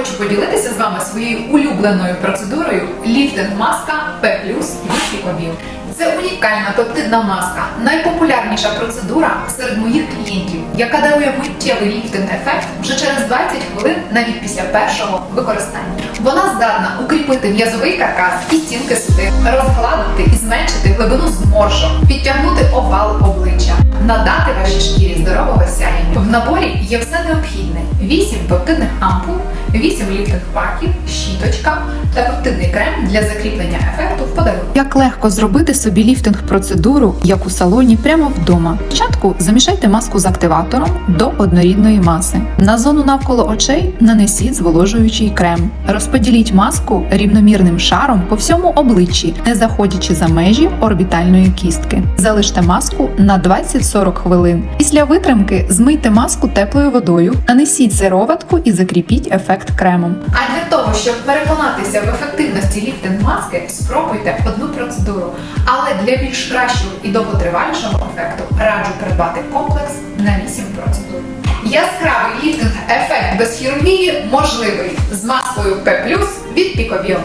хочу поділитися з вами своєю улюбленою процедурою ліфтинг маска P від Пікобіл. Це унікальна пептидна маска, найпопулярніша процедура серед моїх клієнтів, яка дарує миттєвий ліфтинг ефект вже через 20 хвилин навіть після першого використання. Вона здатна укріпити м'язовий каркас і стінки судин, розгладити і зменшити глибину зморшок, підтягнути овал обличчя, надати вашій шкірі здорового сяєння. В наборі є все необхідне: 8 пептидних ампул, 8 ліфтинг паків, щіточка та пептидний крем для закріплення ефекту в подарунок. Як легко зробити собі ліфтинг процедуру, як у салоні, прямо вдома. Спочатку замішайте маску з активатором до однорідної маси. На зону навколо очей нанесіть зволожуючий крем. Розподіліть маску рівномірним шаром по всьому обличчі, не заходячи за межі орбітальної кістки. Залиште маску на 20-40 хвилин. Після витримки змийте маску теплою водою, нанесіть сироватку і закріпіть ефект кремом. А для того, щоб переконатися в ефективності ліфтинг маски, спробуйте одну процедуру. Але для більш кращого і довготривалішого ефекту раджу придбати комплекс на 8 процедур. Яскравий ліфтинг ефект без хірургії можливий з маскою P від Пікобіо.